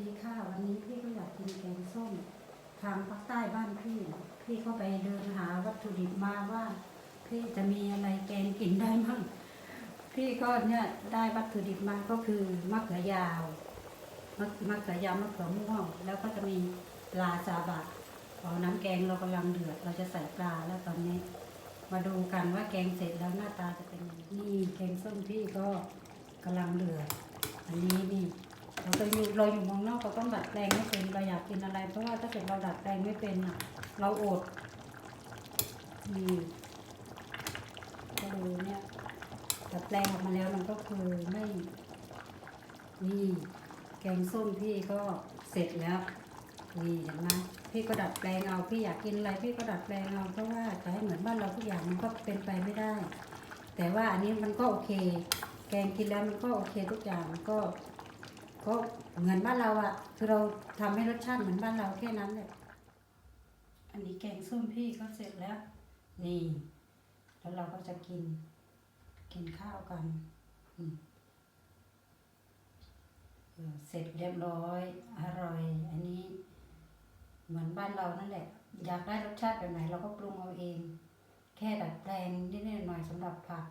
ดีค่ะวันนี้พี่ก็อยากกินแกงส้ม ทางภาคใต้บ้านพี่ พี่เข้าไปเดินหาวัตถุดิบมาว่า พี่จะมีอะไรแกงกินได้มั่งพี่ก็เนี่ยได้วัตถุดิบมาก็คือมะเขือยาวมะมะเขือยาวมะเขือม่วง แล้วก็จะมีปลาซาบะพอน้ำแกงเรากำลังเดือด เราจะใส่ปลาแล้วตอนนี้ มาดูกันว่าแกงเสร็จแล้วหน้าตาจะเป็นยังไงนี่แกงส้มพี่ก็กำลังเดือด เราอยู่เมืองนอกเราต้องดัดแปลงไม่เป็นเราอยากกินอะไร เพราะว่าถ้าเกิดเราดัดแปลงไม่เป็นอะ เราอดนี่ก็ดูเนี่ยดัดแปลงออกมาแล้วมันก็คือไม่นี่แกงส้มพี่ก็เสร็จแล้วนี่เห็นไหมพี่ก็ดัดแปลงเอาพี่อยากกินอะไรพี่ก็ดัดแปลงเอาเพราะว่าจะให้เหมือนบ้านเราทุกอย่างมันก็เป็นไปไม่ได้ แต่ว่าอันนี้มันก็โอเค แกงกินแล้วมันก็โอเคทุกอย่างมันก็ ก็เหมือนบ้านเราอะคือเราทำให้รสชาติเหมือนบ้านเราแค่นั้นแหละอันนี้แกงส้มพี่ก็เสร็จแล้ว นี่ แล้วเราก็จะกิน กินข้าวกันเสร็จเรียบร้อยอร่อย อันนี้เหมือนบ้านเรานั่นแหละ อยากได้รสชาติแบบไหนเราก็ปรุงเอาเอง แค่ดัดแปลงนิดหน่อยสำหรับผัก